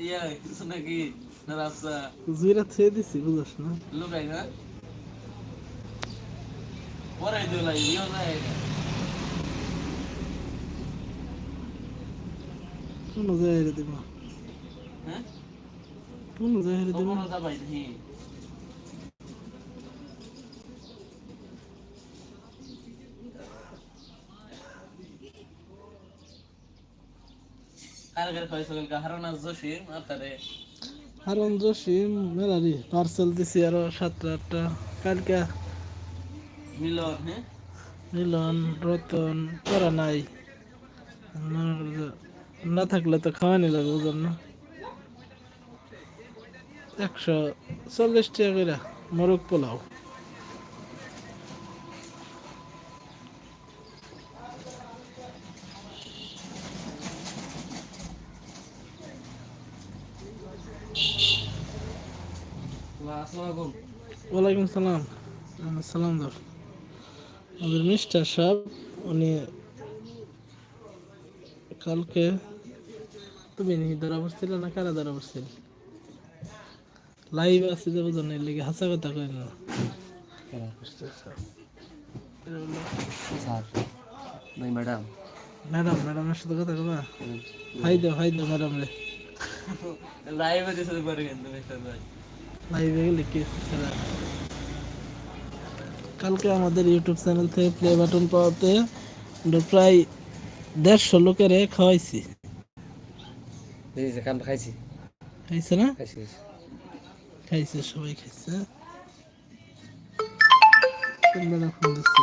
ইয়া কিছু নাকি না রাস্তা জুইরা ছেড়ে দিছি বুঝছ না লুকাই না পরে দিলাই ইও নাই কোন জায়গায় দিব হ্যাঁ কোন জায়গায় দিব দাবাই হি কার কার কয় সকল কাহারণ আজ জসিম আর তারে হারন জসিম মেলারি পার্সেল দিছি আরও সাতটা আটটা। কালকে মিলন হ্যাঁ? মিলন রতন করা নাই। না থাকলে তো খাওয়ানি লাগবে না একশো চল্লিশ টাকা করে মোরগ পোলাও। ওয়ালাইকুম সালাম। সালাম দাও। আমাদের মিস্টার সাহেব উনি কালকে তুমি ধরা পড়ছিল না কারা ধরা পড়ছিল লাইভ আছে যে বুঝো লেগে হাসা কথা কই না। ম্যাডাম। ম্যাডাম ম্যাডামের সাথে কথা কবা? হাই দাও হাই দাও ম্যাডাম রে। লাইভে দিতে পারে কিন্তু মিস্টার ভাই লাইভে গেলে কি কালকে আমাদের ইউটিউব চ্যানেল থেকে প্লে বাটন পাওয়াতে প্রায় দেড়শো লোকের খাওয়াইছি। এই খাইছি। খাইছে না? খাইছি খাইছে। সবাই খাইছে। ফোন দিচ্ছে